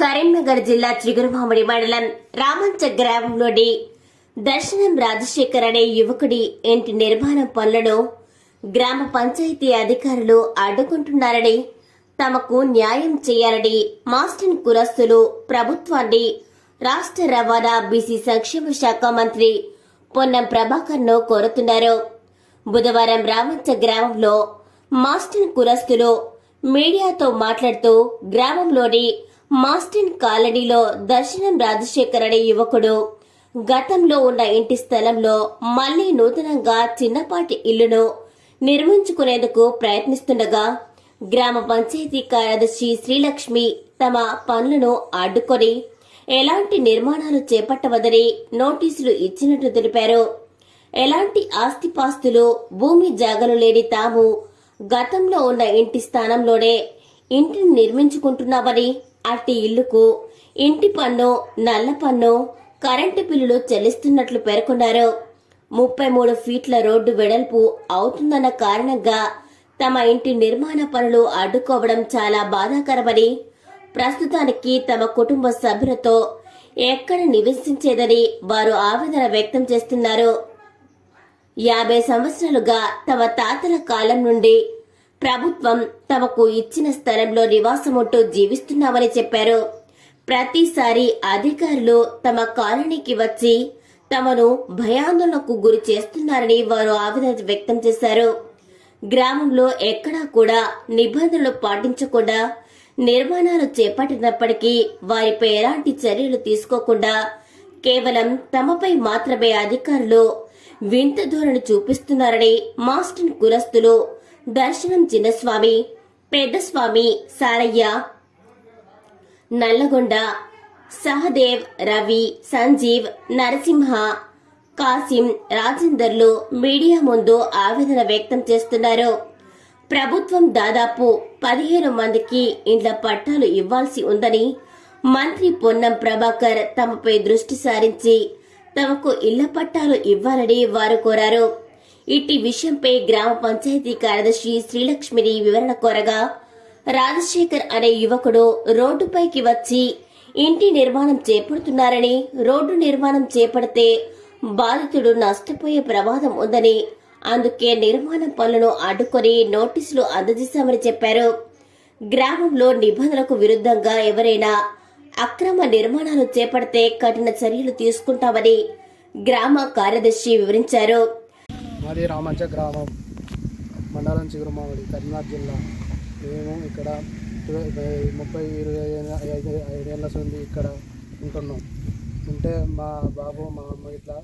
కరీంనగర్ జిల్లా చిగురుమామిడి మండలం రామంచ గ్రామంలోని దర్శనం రాజశేఖర్ అనే యువకుడి ఇంటి నిర్మాణం పనులను గ్రామ పంచాయతీ అధికారులు అడ్డుకుంటున్నారని తమకు న్యాయం చేయాలని మాస్టన్ కులస్తులు ప్రభుత్వాన్ని రాష్ట్ర రవాణా బీసీ సంక్షేమ శాఖ మంత్రి పొన్నం ప్రభాకర్ను కోరుతున్నారు. బుధవారం రామంచ గ్రామంలో మాస్టన్ కులస్తులు మీడియాతో మాట్లాడుతూ గ్రామంలోని మాస్టిన్ కాలనీలో దర్శనం రాజశేఖర్ అనే యువకుడు. గతంలో ఉన్న ఇంటి స్థలంలో మళ్ళీ నూతనంగా చిన్నపాటి ఇల్లును నిర్మించుకునేందుకు ప్రయత్నిస్తుండగా గ్రామ పంచాయతీ కార్యదర్శి శ్రీలక్ష్మి తమ పనులను అడ్డుకొని ఎలాంటి నిర్మాణాలు చేపట్టవదని నోటీసులు ఇచ్చినట్టు తెలిపారు. ఎలాంటి ఆస్తిపాస్తులు భూమి జాగలు లేని తాము గతంలో ఉన్న ఇంటి స్థానంలోనే ఇంటిని నిర్మించుకుంటున్నామని అట్టి ఇల్లుకు ఇంటి పన్ను నల్ల పన్ను కరెంటు బిల్లులు చెల్లిస్తున్నట్లు పేర్కొన్నారు. ముప్పై మూడు ఫీట్ల రోడ్డు వెడల్పు అవుతుందన్న కారణంగా తమ ఇంటి నిర్మాణ పనులు అడ్డుకోవడం చాలా బాధాకరమని ప్రస్తుతానికి తమ కుటుంబ సభ్యులతో ఎక్కడ నివసించేదని వారు ఆవేదన వ్యక్తం చేస్తున్నారు. యాభై సంవత్సరాలుగా తమ తాతల కాలం నుండి ప్రభుత్వం తమకు ఇచ్చిన స్థలంలో నివాసముంటూ జీవిస్తున్నామని చెప్పారు. ప్రతిసారి అధికారులు తమ కాలనీకి వచ్చి తమను భయాందోళనకు గురి చేస్తున్నారని వారు ఆవేదన వ్యక్తం చేశారు. గ్రామంలో ఎక్కడా కూడా నిబంధనలు పాటించకుండా నిర్మాణాలు చేపట్టినప్పటికీ వారిపై ఎలాంటి చర్యలు తీసుకోకుండా కేవలం తమపై మాత్రమే అధికారులు వింత ధోరణి చూపిస్తున్నారని మాస్టన్ కులస్తులు దర్శనం చిన్నస్వామి పెద్దస్వామి సారయ్య నల్లగొండ సహదేవ్ రవి సంజీవ్ నరసింహ కాసిం రాజేందర్లు మీడియా ముందు ఆవేదన వ్యక్తం చేస్తున్నారు. ప్రభుత్వం దాదాపు పదిహేను మందికి ఇండ్ల పట్టాలు ఇవ్వాల్సి ఉందని మంత్రి పొన్నం ప్రభాకర్ తమపై దృష్టి సారించి తమకు ఇళ్ళ పట్టాలు ఇవ్వాలని వారు కోరారు. ఇట్టి విషయంపై గ్రామ పంచాయతీ కార్యదర్శి శ్రీలక్ష్మిని వివరణ కోరగా రాజశేఖర్ అనే యువకుడు రోడ్డుపైకి వచ్చి ఇంటి నిర్మాణం చేపడుతున్నారని రోడ్డు నిర్మాణం చేపడితే బాధితుడు నష్టపోయే ప్రమాదం ఉందని అందుకే నిర్మాణ పనులను అడ్డుకొని నోటీసులు అందజేశామని చెప్పారు. గ్రామంలో నిబంధనలకు విరుద్ధంగా ఎవరైనా అక్రమ నిర్మాణాలు చేపడితే కఠిన చర్యలు తీసుకుంటామని గ్రామ కార్యదర్శి వివరించారు. మాది రామంచ గ్రామం. మండలం చిగురుమామిడి కరీంనగర్ జిల్లా. మేము ఇక్కడ ఇరవై- ముప్పై ఇరవై ఐదు ఐదేళ్ళ నుండి ఇక్కడ ఉంటున్నాం. ఉంటే మా బాబు మా అమ్మ ఇట్లా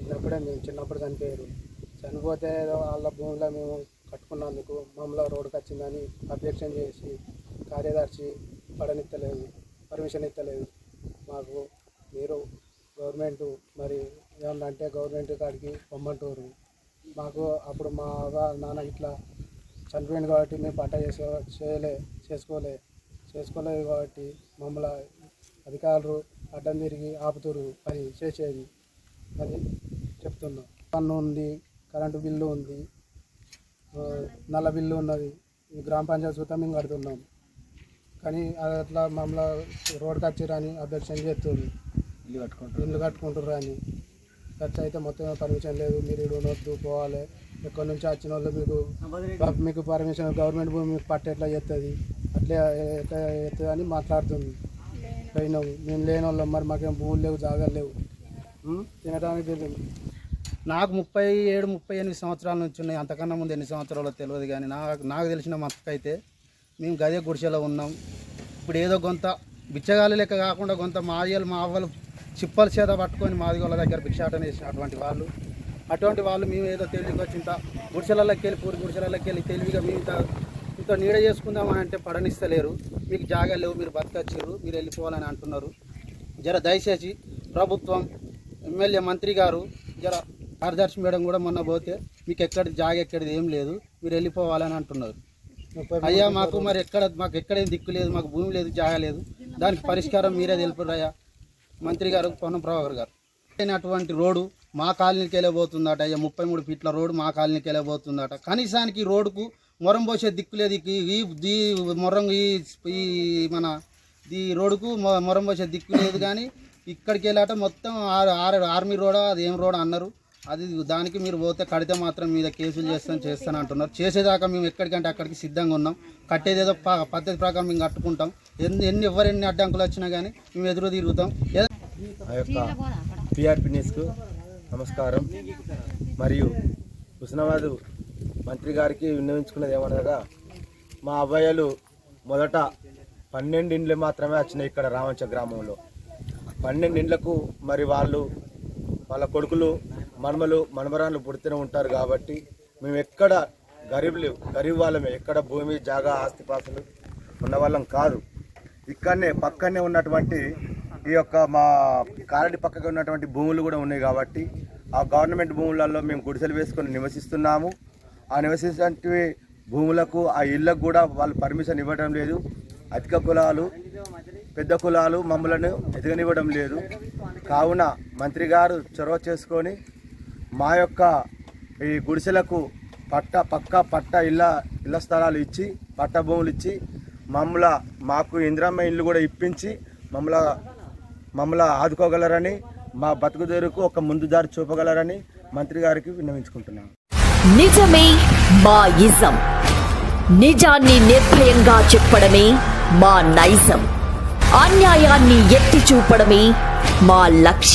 చిన్నప్పుడే మేము చిన్నప్పుడు చనిపోయారు. చనిపోతే వాళ్ళ భూమిలో మేము కట్టుకున్నందుకు మమ్మల్ని రోడ్డుకి వచ్చిందని అబ్జెక్షన్ చేసి కార్యదర్శి పడనిత్తలేదు పర్మిషన్ ఇస్తలేదు. మాకు మీరు గవర్నమెంట్ మరి ఏమన్నా అంటే గవర్నమెంట్ కాడికి పొమ్మంటారు మాకు అప్పుడు మా అవ్వ నాన్న ఇట్లా చనిపోయింది కాబట్టి మేము పంట చేసే చేయలే చేసుకోలే చేసుకోలేదు కాబట్టి మమ్మల్ని అధికారులు అడ్డం తిరిగి ఆపుతురు పని చేసేది అది చెప్తున్నాం. పన్ను ఉంది కరెంటు బిల్లు ఉంది నల్ల బిల్లు ఉన్నది ఈ గ్రామ పంచాయతీ చూద్దాం మేము కడుతున్నాం. కానీ అది అట్లా మమ్మల్ని రోడ్కి వచ్చిరని అభ్యర్థన చేస్తుంది ఇల్లు కట్టుకుంటారు. ఇల్లు కట్టుకుంటారు అని. ఖర్చు అయితే మొత్తం పర్మిషన్ లేదు. మీరు ఇడు ఉండొద్దు పోవాలి. ఎక్కడి నుంచి వచ్చిన వాళ్ళు మీకు మీకు పర్మిషన్ గవర్నమెంట్ భూమి మీకు పట్ట ఎట్లా చేస్తుంది అట్లే ఎట్లా చేస్తుంది అని మాట్లాడుతుంది. పోయినాము మేము లేని వాళ్ళం మరి మాకేం భూములు లేవు జాగాలు లేవు? తినడానికి తెలియదు. నాకు ముప్పై ఏడు ముప్పై ఎనిమిది సంవత్సరాల నుంచి ఉన్నాయి. అంతకన్నా ముందు ఎన్ని సంవత్సరాలు తెలియదు కానీ నాకు నాకు తెలిసిన మట్టుకైతే మేము గదే గుడిసెలో ఉన్నాం. ఇప్పుడు ఏదో కొంత బిచ్చగాలి లెక్క కాకుండా కొంత మాదిగలు మా అవ్వలు చిప్పల చేత పట్టుకొని మాదిగోళ్ళ దగ్గర భిక్షాటన చేసిన అటువంటి వాళ్ళు. అటువంటి వాళ్ళు మేము ఏదో తెలివికి వచ్చి ఇంత గుడిసెలలోకి వెళ్ళి పూరి గుడిసెలలోకి వెళ్ళి తెలివిగా మేము ఇంత ఇంత నీడ చేసుకుందామని అంటే పడనిస్తలేరు. మీకు జాగా లేవు మీరు బతకచ్చిర్రు మీరు వెళ్ళిపోవాలని అంటున్నారు. జర దయచేసి ప్రభుత్వం ఎమ్మెల్యే మంత్రి గారు జర కార్యదర్శి మేడం కూడా మొన్న పోతే మీకు ఎక్కడి జాగ ఎక్కడిది ఏం లేదు మీరు వెళ్ళిపోవాలని అంటున్నారు. అయ్యా మాకు మరి ఎక్కడ మాకు ఎక్కడేం దిక్కు లేదు మాకు భూమి లేదు జాగ లేదు. దానికి పరిష్కారం మీరే తెలుపురు అయ్యా మంత్రి గారు పొన్నం ప్రభాకర్ గారు. అయినటువంటి రోడ్డు మా కాలనీకి వెళ్ళబోతుందట. అయ్యా ముప్పై మూడు ఫీట్ల రోడ్డు మా కాలనీకి వెళ్ళబోతుందట. కనీసానికి రోడ్డుకు మొరం పోసే దిక్కు లేదు. ఈ ఈ- మొరం ఈ ఈ మన ఈ రోడ్డుకు మొరం పోసే దిక్కు లేదు కానీ ఇక్కడికి వెళ్ళాట మొత్తం ఆర్మీ రోడ్ అది ఏం రోడ్ అన్నారు. అది దానికి మీరు పోతే కడితే మాత్రం మీద కేసులు చేస్తాను చేస్తాను అంటున్నారు. చేసేదాకా మేము ఎక్కడికంటే అక్కడికి సిద్ధంగా ఉన్నాం. కట్టేదేదో ప- పద్ధతి ప్రకారం మేము కట్టుకుంటాం. ఎన్ని ఎన్ని ఎవరు ఎన్ని అడ్డంకులు వచ్చినా కానీ మేము ఎదురు తిరుగుతాం. ఆ యొక్క టీఆర్పీ న్యూస్కు నమస్కారం. మరియు హుస్నాబాద్ మంత్రి గారికి విన్నవించుకున్నది ఏమనగా మా అబ్బాయిలు మొదట పన్నెండు ఇండ్లు మాత్రమే వచ్చినాయి ఇక్కడ రామంచ గ్రామంలో. పన్నెండు ఇండ్లకు మరి వాళ్ళు వాళ్ళ కొడుకులు మనమలు మనమరాన్లు పుడుతూనే ఉంటారు కాబట్టి మేము ఎక్కడ గరీబులు గరీబ్ వాళ్ళమే. ఎక్కడ భూమి జాగా ఆస్తిపాస్తులు ఉన్న వాళ్ళం కాదు. ఇక్కడనే పక్కనే ఉన్నటువంటి ఈ యొక్క మా కారడి పక్కగా ఉన్నటువంటి భూములు కూడా ఉన్నాయి కాబట్టి ఆ గవర్నమెంట్ భూములలో మేము గుడిసెలు వేసుకొని నివసిస్తున్నాము. ఆ నివసించే భూములకు ఆ ఇళ్ళకు కూడా వాళ్ళు పర్మిషన్ ఇవ్వడం లేదు. అధిక కులాలు పెద్ద కులాలు మమ్మలను ఎదగనివ్వడం లేదు. కావున మంత్రి గారు చొరవ చేసుకొని మా యొక్క ఈ గుడిసెలకు పట్ట పక్క పట్ట ఇళ్ళ ఇళ్ళ స్థలాలు ఇచ్చి పట్ట భూములు ఇచ్చి మమ్మల మాకు ఇందిరమ్మ ఇల్లు కూడా ఇప్పించి మమ్మల మమ్మల్ని ఆదుకోగలరని మా బతుకుదేరుకు ఒక ముందు దారి చూపగలరని మంత్రి గారికి విన్నవించుకుంటున్నాను. నిజమే మా ఇజం నిజాన్ని నిర్భయంగా చెప్పడమే మా నైజం. అన్యాయాన్ని ఎత్తి చూపడమే మా లక్ష్యం.